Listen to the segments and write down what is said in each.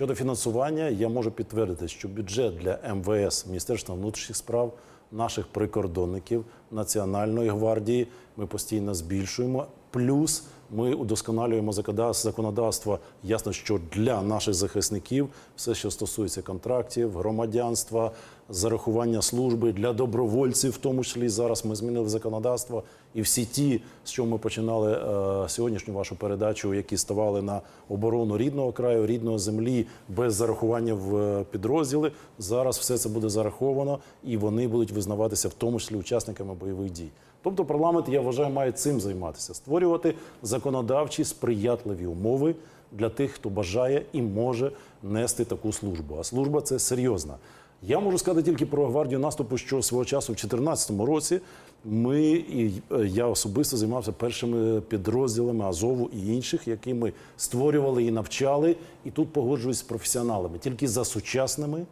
Щодо фінансування, я можу підтвердити, що бюджет для МВС, Міністерства внутрішніх справ, наших прикордонників, Національної гвардії ми постійно збільшуємо. Плюс ми удосконалюємо законодав- законодавство. Ясно, що для наших захисників все, що стосується контрактів, громадянства, зарахування служби для добровольців, в тому числі зараз ми змінили законодавство. І всі ті, з чого ми починали е, сьогоднішню вашу передачу, які ставали на оборону рідного краю, рідної землі без зарахування в е, підрозділи. Зараз все це буде зараховано, і вони будуть визнаватися в тому числі учасниками бойових дій. Тобто парламент, я вважаю, має цим займатися, створювати законодавчі сприятливі умови для тих, хто бажає і може нести таку службу. А служба це серйозна. Я можу сказати тільки про гвардію наступу, що свого часу в 2014 році ми і е, я особисто займався першими підрозділами Азову і інших, які ми створювали і навчали. І тут погоджуюсь з професіоналами тільки за сучасними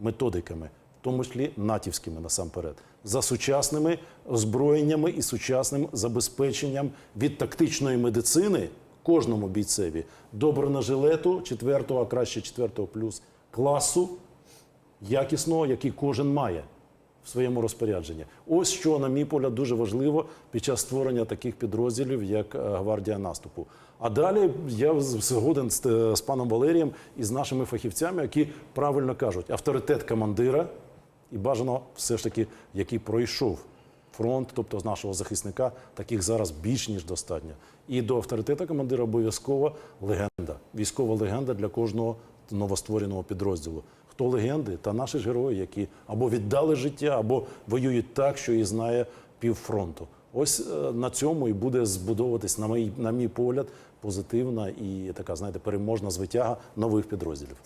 методиками, тому числі натівськими насамперед, за сучасними озброєннями і сучасним забезпеченням від тактичної медицини кожному бійцеві до бронежилету 4, а краще 4 плюс класу якісного, який кожен має в своєму розпорядженні. Ось що, на мій погляд, дуже важливо під час створення таких підрозділів, як е, гвардія наступу. А далі я згоден е, з паном Валерієм і з нашими фахівцями, які правильно кажуть, авторитет командира і бажано все ж таки, який пройшов фронт, тобто з нашого захисника, таких зараз більш ніж достатньо. І до авторитету командира обов'язково легенда, військова легенда для кожного новоствореного підрозділу. Хто легенди, та наші ж герої, які або віддали життя, або воюють так, що і знає півфронту. Ось е, на цьому і буде збудовуватись, на мій, на мій погляд, позитивна і така, знаєте, переможна звитяга нових підрозділів.